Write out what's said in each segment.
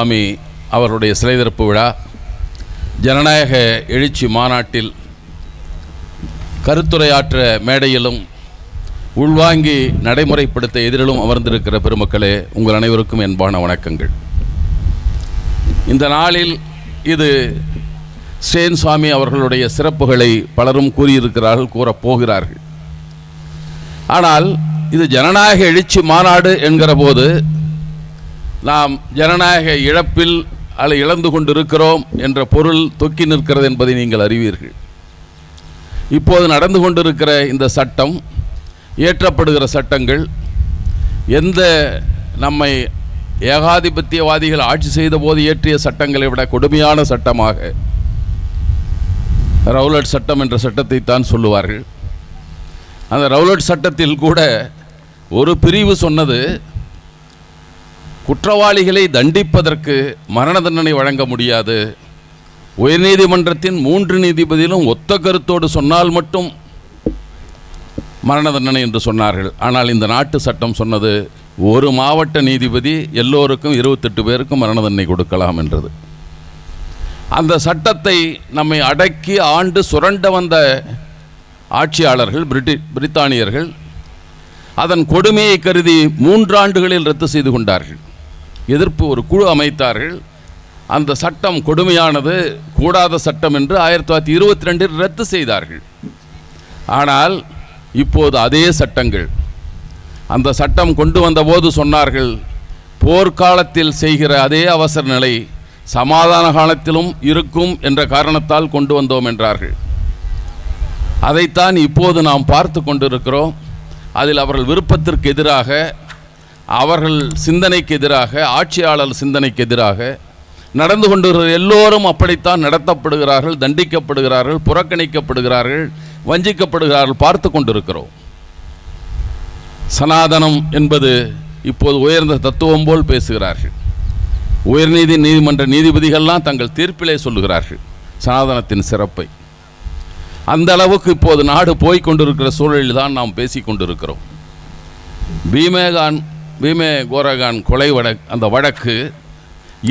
சுவாமி அவருடைய சிலை திறப்பு விழா ஜனநாயக எழுச்சி மாநாட்டில் கருத்துரையாற்ற மேடையிலும் உள்வாங்கி நடைமுறைப்படுத்த எதிரிலும் அமர்ந்திருக்கிற பெருமக்களே உங்கள் அனைவருக்கும் என்பான வணக்கங்கள். இந்த நாளில் இது ஸ்ரேன் சுவாமி அவர்களுடைய சிறப்புகளை பலரும் கூறியிருக்கிறார்கள் கூறப்போகிறார்கள். ஆனால் இது ஜனநாயக எழுச்சி மாநாடு என்கிற போது நாம் ஜனநாயக இழப்பில் அல்ல இழந்து கொண்டிருக்கிறோம் என்ற பொருள் தொக்கி நிற்கிறது என்பதை நீங்கள் அறிவீர்கள். இப்போது நடந்து கொண்டிருக்கிற இந்த சட்டம் இயற்றப்படுகிற சட்டங்கள் எந்த நம்மை ஏகாதிபத்தியவாதிகள் ஆட்சி செய்த போது இயற்றிய சட்டங்களை விட கொடுமையான சட்டமாக ரவுலட் சட்டம் என்ற சட்டத்தை தான் சொல்லுவார்கள். அந்த ரவுலட் சட்டத்தில் கூட ஒரு பிரிவு சொன்னது குற்றவாளிகளை தண்டிப்பதற்கு மரண தண்டனை வழங்க முடியாது. உயர்நீதிமன்றத்தின் மூன்று நீதிபதியிலும் ஒத்த கருத்தோடு சொன்னால் மட்டும் மரண தண்டனை என்று சொன்னார்கள். ஆனால் இந்த நாட்டு சட்டம் சொன்னது ஒரு மாவட்ட நீதிபதி எல்லோருக்கும் இருபத்தெட்டு பேருக்கும் மரண தண்டனை கொடுக்கலாம் என்றது. அந்த சட்டத்தை நம்மை அடக்கி ஆண்டு சுரண்ட வந்த ஆட்சியாளர்கள் பிரிட்டி பிரித்தானியர்கள் அதன் கொடுமையை கருதி மூன்றாண்டுகளில் ரத்து செய்து கொண்டார்கள். எதிர்ப்பு ஒரு குழு அமைத்தார்கள். அந்த சட்டம் கொடுமையானது கூடாத சட்டம் என்று ஆயிரத்தி தொள்ளாயிரத்தி இருபத்தி ரெண்டில் ரத்து செய்தார்கள். ஆனால் இப்போது அதே சட்டங்கள். அந்த சட்டம் கொண்டு வந்தபோது சொன்னார்கள் போர்க்காலத்தில் செய்கிற அதே அவசர நிலை சமாதான காலத்திலும் இருக்கும் என்ற காரணத்தால் கொண்டு வந்தோம் என்றார்கள். அதைத்தான் இப்போது நாம் பார்த்து கொண்டிருக்கிறோம். அதில் அவர்கள் விருப்பத்திற்கு எதிராக அவர்கள் சிந்தனைக்கு எதிராக ஆட்சியாளர் சிந்தனைக்கு எதிராக நடந்து கொண்டிருக்கிற எல்லோரும் அப்படித்தான் நடத்தப்படுகிறார்கள் தண்டிக்கப்படுகிறார்கள் புறக்கணிக்கப்படுகிறார்கள் வஞ்சிக்கப்படுகிறார்கள் பார்த்து கொண்டிருக்கிறோம். சனாதனம் என்பது இப்போது உயர்ந்த தத்துவம் போல் பேசுகிறார்கள். உயர்நீதி நீதிமன்ற நீதிபதிகள்லாம் தங்கள் தீர்ப்பிலே சொல்லுகிறார்கள் சனாதனத்தின் சிறப்பை. அந்த அளவுக்கு இப்போது நாடு போய்கொண்டிருக்கிற சூழலில் தான் நாம் பேசிக்கொண்டிருக்கிறோம் பீமேகான் பீமே கோரகான் கொலை வழக்கு அந்த வழக்கு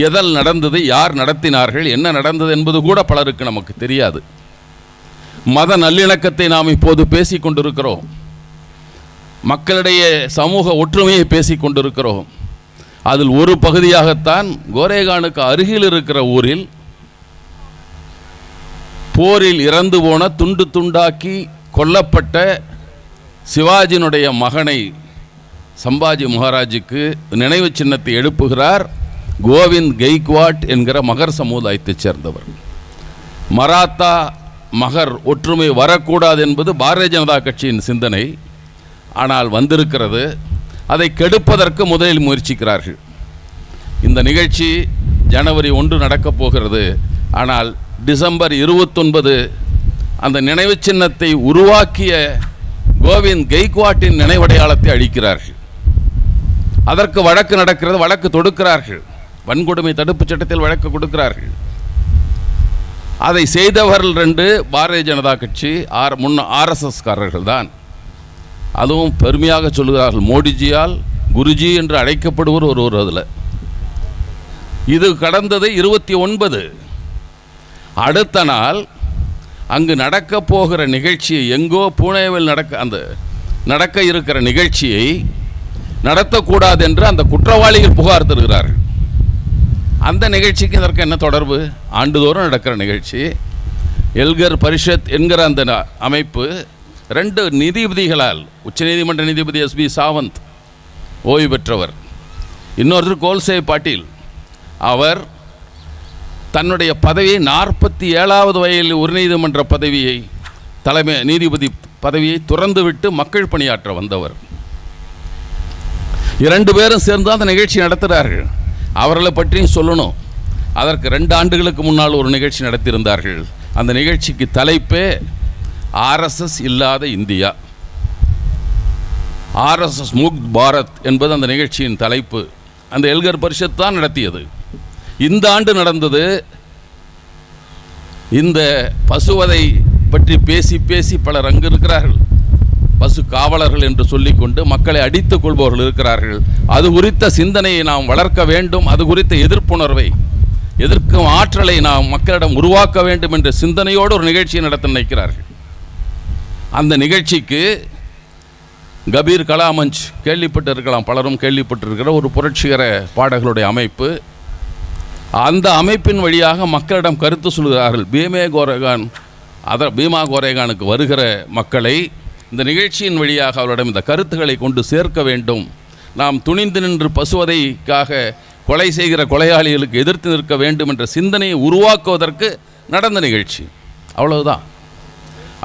எதல் நடந்தது யார் நடத்தினார்கள் என்ன நடந்தது என்பது கூட பலருக்கு நமக்கு தெரியாது. மத நல்லிணக்கத்தை நாம் இப்போது பேசி கொண்டிருக்கிறோம். மக்களிடையே சமூக ஒற்றுமையை பேசி கொண்டிருக்கிறோம். அதில் ஒரு பகுதியாகத்தான் கோரேகானுக்கு அருகில் இருக்கிற ஊரில் போரில் இறந்து போன துண்டு துண்டாக்கி கொல்லப்பட்ட சிவாஜியினுடைய மகனை சம்பாஜி மகாராஜுக்கு நினைவு சின்னத்தை எழுப்புகிறார் கோவிந்த் கெய்க்வாட் என்கிற மகர் சமுதாயத்தைச் சேர்ந்தவர். மராத்தா மகர் ஒற்றுமை வரக்கூடாது என்பது பாரதிய ஜனதா கட்சியின் சிந்தனை. ஆனால் வந்திருக்கிறது அதை கெடுப்பதற்கு முதலில் முயற்சிக்கிறார்கள். இந்த நிகழ்ச்சி ஜனவரி ஒன்று நடக்கப் போகிறது. ஆனால் டிசம்பர் இருபத்தொன்பது அந்த நினைவு சின்னத்தை உருவாக்கிய கோவிந்த் கெய்க்வாட்டின் நினைவடையாளத்தை அழிக்கிறார்கள். அதற்கு வழக்கு நடக்கிறது வழக்கு தொடுக்கிறார்கள். வன்கொடுமை தடுப்புச் சட்டத்தில் வழக்கு கொடுக்கிறார்கள். அதை செய்தவர்கள் ரெண்டு பாரதிய ஜனதா கட்சி ஆர் முன் ஆர்எஸ்எஸ்காரர்கள் தான். அதுவும் பெருமையாக சொல்கிறார்கள் மோடிஜியால் குருஜி என்று அழைக்கப்படுவர் ஒருவர் அதில். இது கடந்தது இருபத்தி ஒன்பது. அடுத்த நாள் அங்கு நடக்க போகிற நிகழ்ச்சியை எங்கோ பூனேவில் நடக்க அந்த நடக்க இருக்கிற நிகழ்ச்சியை நடத்தக்கூடாது என்று அந்த குற்றவாளிகள் புகார் தருகிறார்கள். அந்த நிகழ்ச்சிக்கு இதற்கு என்ன தொடர்பு? ஆண்டுதோறும் நடக்கிற நிகழ்ச்சி. எல்கர் பரிஷத் என்கிற அந்த ந- அமைப்பு ரெண்டு நீதிபதிகளால் உச்சநீதிமன்ற நீதிபதி எஸ்பி சாவந்த் ஓய்வு பெற்றவர் இன்னொருத்தர் கோல்சே பாட்டீல். அவர் தன்னுடைய பதவியை நாற்பத்தி ஏழாவது வயதில் உயர்நீதிமன்ற பதவியை தலைமை நீதிபதி பதவியை துறந்துவிட்டு மக்கள் பணியாற்ற வந்தவர். இரண்டு பேரும் சேர்ந்து அந்த நிகழ்ச்சி நடத்துகிறார்கள். அவர்களை பற்றியும் சொல்லணும். அதற்கு ரெண்டு ஆண்டுகளுக்கு முன்னால் ஒரு நிகழ்ச்சி நடத்தியிருந்தார்கள். அந்த நிகழ்ச்சிக்கு தலைப்பே ஆர்எஸ்எஸ் இல்லாத இந்தியா. ஆர்எஸ்எஸ் முக்த் பாரத் என்பது அந்த நிகழ்ச்சியின் தலைப்பு. அந்த எல்கர் பரிஷத் தான் நடத்தியது. இந்த ஆண்டு நடந்தது இந்த பசுவதை பற்றி பேசி பேசி பலர் அங்கு இருக்கிறார்கள். பசு காவலர்கள் என்று சொல்லிக்கொண்டு மக்களை அடித்துக் கொள்பவர்கள் இருக்கிறார்கள். அது குறித்த சிந்தனையை நாம் வளர்க்க வேண்டும். அது குறித்த எதிர்ப்புணர்வை எதிர்க்கும் ஆற்றலை நாம் மக்களிடம் உருவாக்க வேண்டும் என்ற சிந்தனையோடு ஒரு நிகழ்ச்சியை நடத்த நினைக்கிறார்கள். அந்த நிகழ்ச்சிக்கு கபீர் கலாமஞ்ச் கேள்விப்பட்டிருக்கலாம் பலரும் கேள்விப்பட்டிருக்கிற ஒரு புரட்சிகர பாடல்களுடைய அமைப்பு. அந்த அமைப்பின் வழியாக மக்களிடம் கருத்து சொல்கிறார்கள் பீமே கோரேகான் அத பீமா கோரேகானுக்கு வருகிற மக்களை இந்த நிகழ்ச்சியின் வழியாக அவரிடம் இந்த கருத்துக்களை கொண்டு சேர்க்க வேண்டும். நாம் துணிந்து நின்று பசுவதைக்காக கொலை செய்கிற கொலையாளிகளுக்கு எதிர்த்து நிற்க வேண்டும் என்ற சிந்தனையை உருவாக்குவதற்கு நடந்த நிகழ்ச்சி. அவ்வளவுதான்.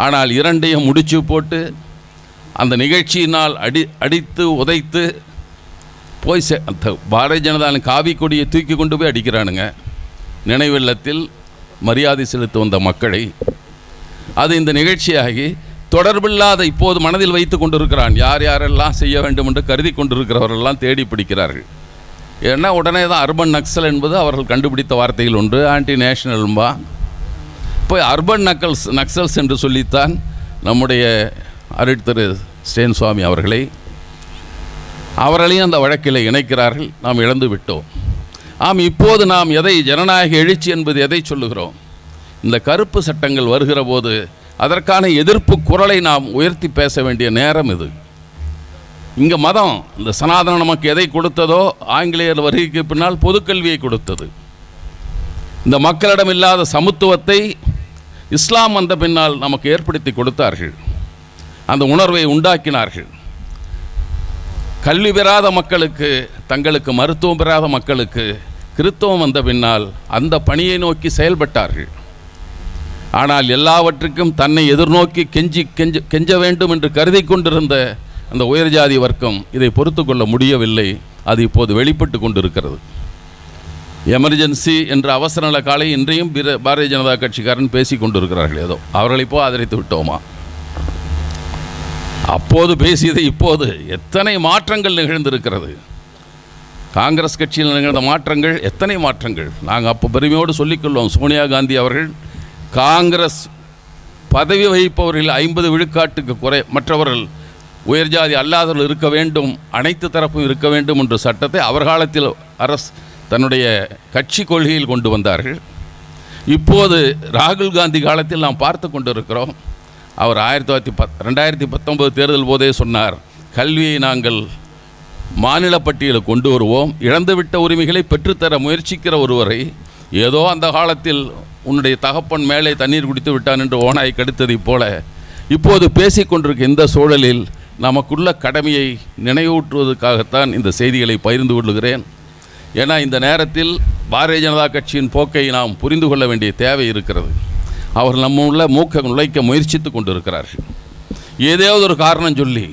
ஆனால் இரண்டையும் முடிச்சு போட்டு அந்த நிகழ்ச்சியினால் அடி அடித்து உதைத்து போய் சே அந்த பாரதிய ஜனதாவின் காவி கொடியை தூக்கி கொண்டு போய் அடிக்கிறானுங்க. நினைவில்லத்தில் மரியாதை செலுத்த வந்த மக்களை. அது இந்த நிகழ்ச்சியாகி தொடர்பில்லாத இப்போது மனதில் வைத்து கொண்டிருக்கிறான். யார் யாரெல்லாம் செய்ய வேண்டும் என்று கருதி கொண்டிருக்கிறவரெல்லாம் தேடி பிடிக்கிறார்கள். ஏன்னா உடனே தான் அர்பன் நக்சல் என்பது அவர்கள் கண்டுபிடித்த வார்த்தைகள் ஒன்று. ஆன்டி நேஷனல்பா போய் அர்பன் நக்கல்ஸ் நக்சல்ஸ் என்று சொல்லித்தான் நம்முடைய அருட்திரு ஸ்டேன் சுவாமி அவர்களை. அவர்களையும் அந்த வழக்கில் இணைக்கிறார்கள். நாம் இழந்து விட்டோம். ஆம் இப்போது நாம் எதை ஜனநாயக எழுச்சி என்பது எதை சொல்லுகிறோம்? இந்த கருப்பு சட்டங்கள் வருகிற போது அதற்கான எதிர்ப்பு குரலை நாம் உயர்த்தி பேச வேண்டிய நேரம் இது. இங்கே மதம் இந்த சனாதனம் நமக்கு எதை கொடுத்ததோ ஆங்கிலேயர் வருகைக்கு பின்னால் பொதுக்கல்வியை கொடுத்தது. இந்த மக்களிடம் இல்லாத சமத்துவத்தை இஸ்லாம் வந்த பின்னால் நமக்கு ஏற்படுத்தி கொடுத்தார்கள். அந்த உணர்வை உண்டாக்கினார்கள். கல்வி பெறாத மக்களுக்கு தங்களுக்கு மருத்துவம் பெறாத மக்களுக்கு கிறித்தவம் வந்த பின்னால் அந்த பணியை நோக்கி செயல்பட்டார்கள். ஆனால் எல்லாவற்றுக்கும் தன்னை எதிர்நோக்கி கெஞ்சி கெஞ்ச கெஞ்ச வேண்டும் என்று கருதி கொண்டிருந்த அந்த உயர்ஜாதி வர்க்கம் இதை பொறுத்து கொள்ள முடியவில்லை. அது இப்போது வெளிப்பட்டு கொண்டிருக்கிறது. எமர்ஜென்சி என்ற அவசர நல காலை இன்றையும் பாரதிய ஜனதா கட்சிக்காரன் பேசி கொண்டிருக்கிறார்கள். ஏதோ அவர்களை இப்போ ஆதரித்து விட்டோமா? அப்போது பேசியது இப்போது எத்தனை மாற்றங்கள் நிகழ்ந்திருக்கிறது? காங்கிரஸ் கட்சியில் நிகழ்ந்த மாற்றங்கள் எத்தனை மாற்றங்கள்? நாங்கள் அப்போ பெருமையோடு சொல்லிக்கொள்வோம் சோனியா காந்தி அவர்கள் காங்கிரஸ் பதவி வகிப்பவர்கள் ஐம்பது விழுக்காட்டுக்கு குறை மற்றவர்கள் உயர்ஜாதி அல்லாதவர்கள் இருக்க வேண்டும் அனைத்து தரப்பும் இருக்க வேண்டும் என்ற சட்டத்தை அவர் காலத்தில் அரசு தன்னுடைய கட்சி கொள்கையில் கொண்டு வந்தார்கள். இப்போது ராகுல் காந்தி காலத்தில் நாம் பார்த்து கொண்டிருக்கிறோம். அவர் ஆயிரத்தி தொள்ளாயிரத்தி பத் ரெண்டாயிரத்தி பத்தொன்பது தேர்தல் போதே சொன்னார் கல்வியை நாங்கள் மாநில பட்டியலில் கொண்டு வருவோம். இழந்துவிட்ட உரிமைகளை பெற்றுத்தர முயற்சிக்கிற ஒருவரை ஏதோ அந்த காலத்தில் உன்னுடைய தகப்பன் மேலே தண்ணீர் குடித்து விட்டான் என்று ஓனாய் கெடுத்ததைப் போல இப்போது பேசிக்கொண்டிருக்க இந்த சூழலில் நமக்குள்ள கடமையை நினைவூட்டுவதற்காகத்தான் இந்த செய்திகளை பகிர்ந்து கொள்கிறேன் ஏன்னா இந்த நேரத்தில் பாரதிய ஜனதா கட்சியின் போக்கை நாம் புரிந்து கொள்ள வேண்டிய தேவை இருக்கிறது. அவர் நம்ம உள்ள மூக்க நுழைக்க முயற்சித்து கொண்டிருக்கிறார்கள். ஏதாவது ஒரு காரணம் சொல்லி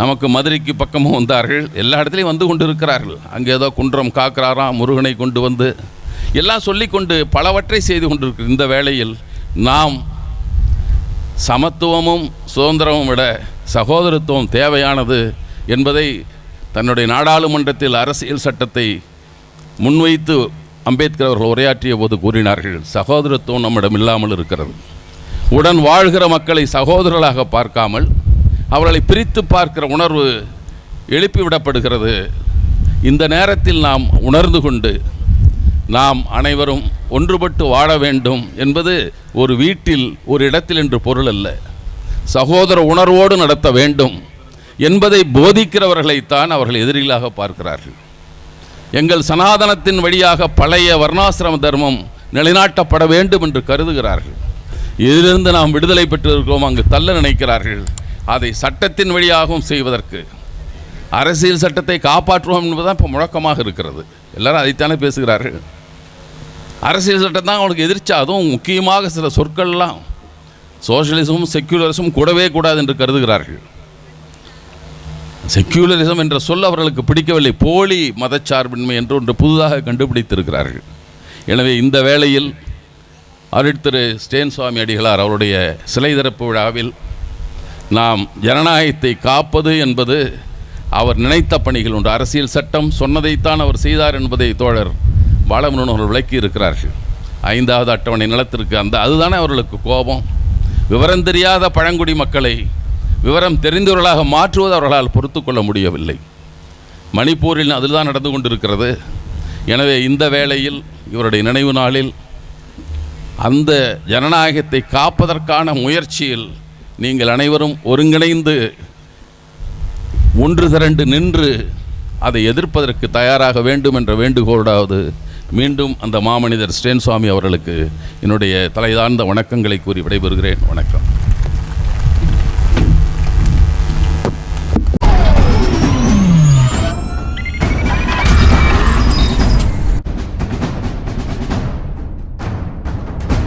நமக்கு மதுரைக்கு பக்கமும் வந்தார்கள். எல்லா இடத்துலையும் வந்து கொண்டு இருக்கிறார்கள் அங்கே ஏதோ குன்றம் காக்கிறாராம் முருகனை கொண்டு வந்து எல்லாம் சொல்லிக்கொண்டு பலவற்றை செய்து கொண்டிருக்கிற இந்த வேளையில் நாம் சமத்துவமும் சுதந்திரமும் விட சகோதரத்துவம் தேவையானது என்பதை தன்னுடைய நாடாளுமன்றத்தில் அரசியல் சட்டத்தை முன்வைத்து அம்பேத்கர் அவர்கள் உரையாற்றிய போது கூறினார்கள் சகோதரத்துவம் நம்மிடம் இல்லாமல் இருக்கிறது. உடன் வாழ்கிற மக்களை சகோதரர்களாக பார்க்காமல் அவர்களை பிரித்து பார்க்கிற உணர்வு எழுப்பிவிடப்படுகிறது. இந்த நேரத்தில் நாம் உணர்ந்து கொண்டு நாம் அனைவரும் ஒன்றுபட்டு வாழ வேண்டும் என்பது ஒரு வீட்டில் ஒரு இடத்தில் என்று பொருள் அல்ல. சகோதர உணர்வோடு நடத்த வேண்டும் என்பதை போதிக்கிறவர்களைத்தான் அவர்கள் எதிரிகளாக பார்க்கிறார்கள். எங்கள் சனாதனத்தின் வழியாக பழைய வர்ணாசிரம தர்மம் நிலைநாட்டப்பட வேண்டும் என்று கருதுகிறார்கள். இதிலிருந்து நாம் விடுதலை பெற்றிருக்கிறோம் அங்கு தள்ள நினைக்கிறார்கள். அதை சட்டத்தின் வழியாகவும் செய்வதற்கு அரசியல் சட்டத்தை காப்பாற்றுவோம் என்பதுதான் இப்போ முழக்கமாக இருக்கிறது. எல்லாரும் அதைத்தானே பேசுகிறார்கள். அரசியல் சட்டம் தான் அவனுக்கு எதிர்ச்சா அதுவும் முக்கியமாக சில சொற்கள்லாம் சோஷியலிசமும் செக்யூலரிசமும் கூடவே கூடாது என்று கருதுகிறார்கள். செக்யூலரிசம் என்ற சொல் அவர்களுக்கு பிடிக்கவில்லை. போலி மதச்சார்பின்மை என்று ஒன்று புதிதாக கண்டுபிடித்திருக்கிறார்கள். எனவே இந்த வேளையில் அருள் திரு ஸ்டேன் சுவாமி அடிகளார் அவருடைய சிலை திறப்பு விழாவில் நாம் ஜனநாயகத்தை காப்பது என்பது அவர் நினைத்த பணிகள் உண்டு. அரசியல் சட்டம் சொன்னதைத்தான் அவர் செய்தார் என்பதை தோழர் பாலமுருகன் அவர்கள் விளக்கி இருக்கிறார்கள். ஐந்தாவது அட்டவணை நிலத்திற்கு அந்த அதுதானே அவர்களுக்கு கோபம். விவரம் தெரியாத பழங்குடி மக்களை விவரம் தெரிந்தவர்களாக மாற்றுவது அவர்களால் பொறுத்து கொள்ள முடியவில்லை. மணிப்பூரில் அதுதான் நடந்து கொண்டிருக்கிறது. எனவே இந்த வேளையில் இவருடைய நினைவு நாளில் அந்த ஜனநாயகத்தை காப்பதற்கான முயற்சியில் நீங்கள் அனைவரும் ஒருங்கிணைந்து ஒன்று திரண்டு நின்று அதை எதிர்ப்பதற்கு தயாராக வேண்டும் என்ற வேண்டுகோளாவது மீண்டும் அந்த மாமனிதர் ஸ்டேன் சுவாமி அவர்களுக்கு என்னுடைய தலைதார்ந்த வணக்கங்களை கூறி விடைபெறுகிறேன். வணக்கம்.